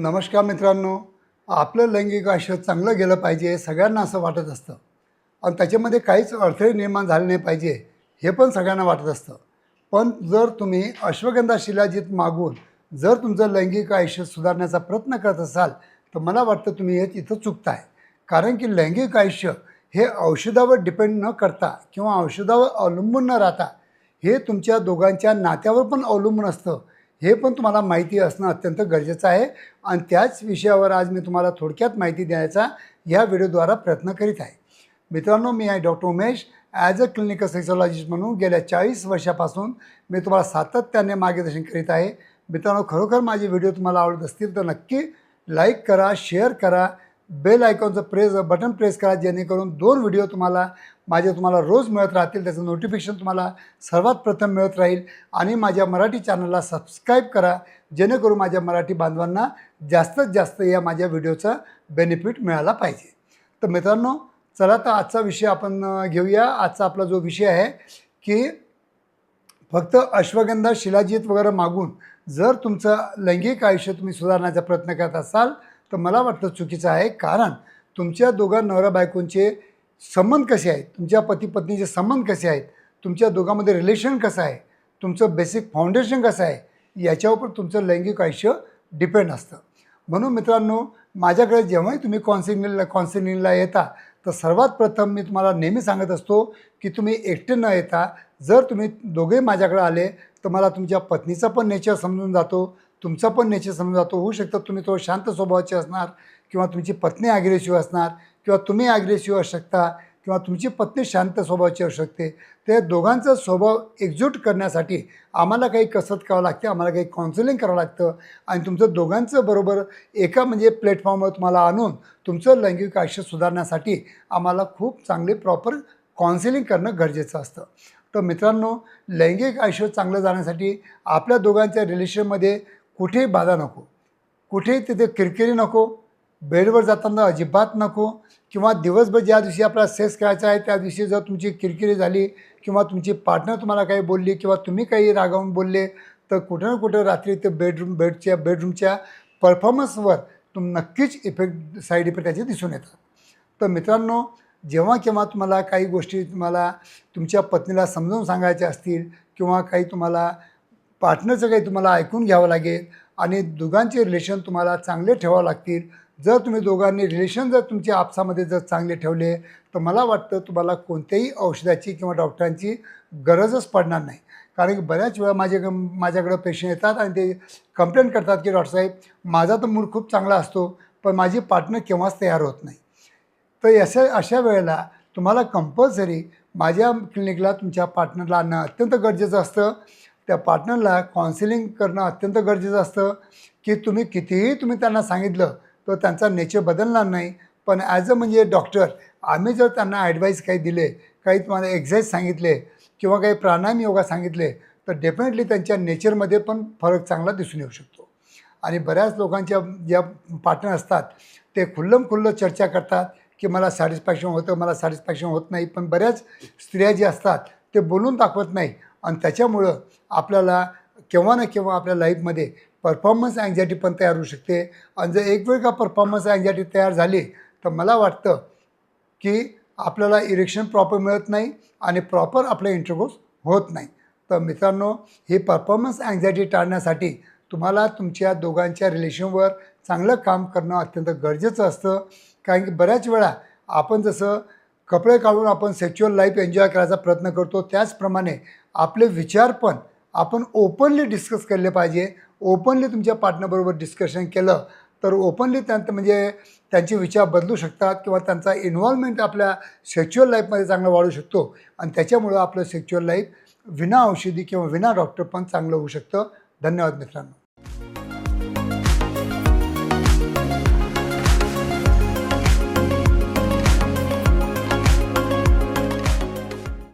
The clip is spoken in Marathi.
नमस्कार मित्रांनो आपलं लैंगिक आयुष्य चांगलं गेलं पाहिजे सगळ्यांना असं वाटत असतं. आणि त्याच्यामध्ये काहीच अडथळे निर्माण झाले नाही पाहिजे हे पण सगळ्यांना वाटत असतं. पण जर तुम्ही अश्वगंधा शिलाजीत मागून जर तुमचं लैंगिक आयुष्य सुधारण्याचा प्रयत्न करत असाल तर मला वाटतं तुम्ही हे इथं चुकताय. कारण की लैंगिक आयुष्य हे औषधावर डिपेंड न करता किंवा औषधावर अवलंबून न राहता हे तुमच्या दोघांच्या नात्यावर पण अवलंबून असतं. हे पण तुम्हाला माहिती असणं अत्यंत गरजेचं आहे. आणि त्याच विषयावर आज मी तुम्हाला थोडक्यात माहिती द्यायचा या व्हिडिओद्वारा प्रयत्न करीत आहे. मित्रांनो मी आहे doctor Umesh. As a clinical sexologist म्हणून गेल्या चाळीस वर्षापासून मी तुम्हाला सातत्याने मार्गदर्शन करीत आहे. मित्रांनो खरोखर माझे व्हिडिओ तुम्हाला आवडत असतील तर नक्की लाईक करा शेअर करा. बेल आयकॉनचं प्रेस बटन प्रेस करा जेणेकरून दोन व्हिडिओ तुम्हाला माझे तुम्हाला रोज मिळत राहतील त्याचं नोटिफिकेशन तुम्हाला सर्वात प्रथम मिळत राहील. आणि माझ्या मराठी चॅनलला सबस्क्राईब करा जेणेकरून माझ्या मराठी बांधवांना जास्तीत जास्त या माझ्या व्हिडिओचा बेनिफिट मिळाला पाहिजे. तर मित्रांनो चला तर आजचा विषय आपण घेऊया. आजचा आपला जो विषय आहे की फक्त अश्वगंधा शिलाजीत वगैरे मागून जर तुमचं लैंगिक आयुष्य तुम्ही सुधारण्याचा प्रयत्न करत असाल तर मला वाटतं चुकीचं आहे. कारण तुमच्या दोघा नवरा बायकोंचे संबंध कसे आहेत? तुमच्या पती पत्नीचे संबंध कसे आहेत? तुमच्या दोघांमध्ये रिलेशन कसं आहे? तुमचं बेसिक फाउंडेशन कसं आहे? याच्यावर तुमचं लैंगिक आयुष्य डिपेंड असतं. म्हणून मित्रांनो माझ्याकडे जेव्हाही तुम्ही कॉन्सिलिंगला कॉन्सिलिंगला येता तर सर्वात प्रथम मी तुम्हाला नेहमी सांगत असतो की तुम्ही एकटे न येता जर तुम्ही दोघे माझ्याकडे आले तर मला तुमच्या पत्नीचा पण नेचर समजून जातो तुमचा पण नेचर समजून जातो. होऊ शकतं तुम्ही थोडं शांत स्वभावाचे असणार किंवा तुमची पत्नी ॲग्रेसिव्ह असणार किंवा तुम्ही ॲग्रेसिव्ह असू शकता किंवा तुमची पत्नी शांत स्वभावाची असू शकते ते दोघांचा स्वभाव एकजूट करण्यासाठी आम्हाला काही कसरत करावं लागते आम्हाला काही काउन्सिलिंग करावं लागतं आणि तुमचं दोघांचं बरोबर एका म्हणजे प्लॅटफॉर्मवर तुम्हाला आणून तुमचं लैंगिक आयुष्य सुधारण्यासाठी आम्हाला खूप चांगले प्रॉपर काउन्सिलिंग करणं गरजेचं असतं. तर मित्रांनो लैंगिक आयुष्य चांगलं जाण्यासाठी आपल्या दोघांच्या रिलेशनमध्ये कुठेही बाधा नको. कुठेही तिथे किरकिरी नको. बेडवर जाताना अजिबात नको किंवा दिवसभर ज्या दिवशी आपला सेक्स करायचा आहे त्या दिवशी जर तुमची किरकिरी झाली किंवा तुमची पार्टनर तुम्हाला काही बोलली किंवा तुम्ही काही रागावून बोलले तर कुठं ना कुठं रात्री ते बेडरूम बेडच्या बेडरूमच्या परफॉर्मन्सवर तुम नक्कीच इफेक्ट साईड इफेक्ट त्याचे दिसून येतात. तर मित्रांनो जेव्हा केव्हा तुम्हाला काही गोष्टी तुम्हाला तुमच्या पत्नीला समजावून सांगायच्या असतील किंवा काही तुम्हाला पार्टनरचं काही तुम्हाला ऐकून घ्यावं लागेल आणि दोघांचे रिलेशन तुम्हाला चांगले ठेवावं लागतील जर तुम्ही दोघांनी रिलेशन जर तुमच्या आपसामध्ये जर चांगले ठेवले तर मला वाटतं तुम्हाला कोणत्याही औषधाची किंवा डॉक्टरांची गरजच पडणार नाही. कारण की बऱ्याच वेळा माझे माझ्याकडं पेशंट येतात आणि ते कंप्लेंट करतात की डॉक्टर साहेब माझा तर मूड खूप चांगला असतो पण माझी पार्टनर केव्हाच तयार होत नाही. तर अशा अशा वेळेला तुम्हाला कंपल्सरी माझ्या क्लिनिकला तुमच्या पार्टनरला आणणं अत्यंत गरजेचं असतं. त्या पार्टनरला काउन्सिलिंग करणं अत्यंत गरजेचं असतं. की तुम्ही कितीही तुम्ही त्यांना सांगितलं तो त्यांचा नेचर बदलणार नाही. पण ॲज अ म्हणजे डॉक्टर आम्ही जर त्यांना ॲडवाईस काही दिले काही तुम्हाला एक्झाईज सांगितले किंवा काही प्राणायाम योगा सांगितले तर डेफिनेटली त्यांच्या नेचरमध्ये पण फरक चांगला दिसून येऊ शकतो. आणि बऱ्याच लोकांच्या ज्या पार्टनर असतात ते खुल्लम खुल्लं चर्चा करतात की मला सॅटिस्फॅक्शन होतं मला सॅटिस्फॅक्शन होत नाही. पण बऱ्याच स्त्रिया ज्या असतात ते बोलून दाखवत नाही. आणि त्याच्यामुळं आपल्याला केव्हा ना केव्हा आपल्या लाईफमध्ये परफॉर्मन्स अँझायटी पण तयार होऊ शकते. आणि जर एक वेळ का परफॉर्मन्स अँझायटी तयार झाली तर मला वाटतं की आपल्याला इरेक्शन प्रॉपर मिळत नाही आणि प्रॉपर आपला इंटरकोर्स होत नाही. तर मित्रांनो ही परफॉर्मन्स अँझायटी टाळण्यासाठी तुम्हाला तुमच्या दोघांच्या रिलेशनवर चांगलं काम करणं अत्यंत गरजेचं असतं. कारण की बऱ्याच वेळा आपण जसं कपडे काढून आपण सेक्च्युअल लाईफ एन्जॉय करायचा प्रयत्न करतो त्याचप्रमाणे आपले विचार पण आपण ओपनली डिस्कस केले पाहिजे. ओपनली तुमच्या पार्टनरबरोबर डिस्कशन केलं तर ओपनली त्यांत म्हणजे त्यांचे विचार बदलू शकतात किंवा त्यांचा इन्व्हॉल्वमेंट आपल्या सेक्च्युअल लाईफमध्ये चांगला वाढू शकतो. आणि त्याच्यामुळं आपलं सेक्च्युअल लाईफ विना औषधी किंवा विना डॉक्टर पण चांगलं होऊ शकतं. धन्यवाद मित्रांनो.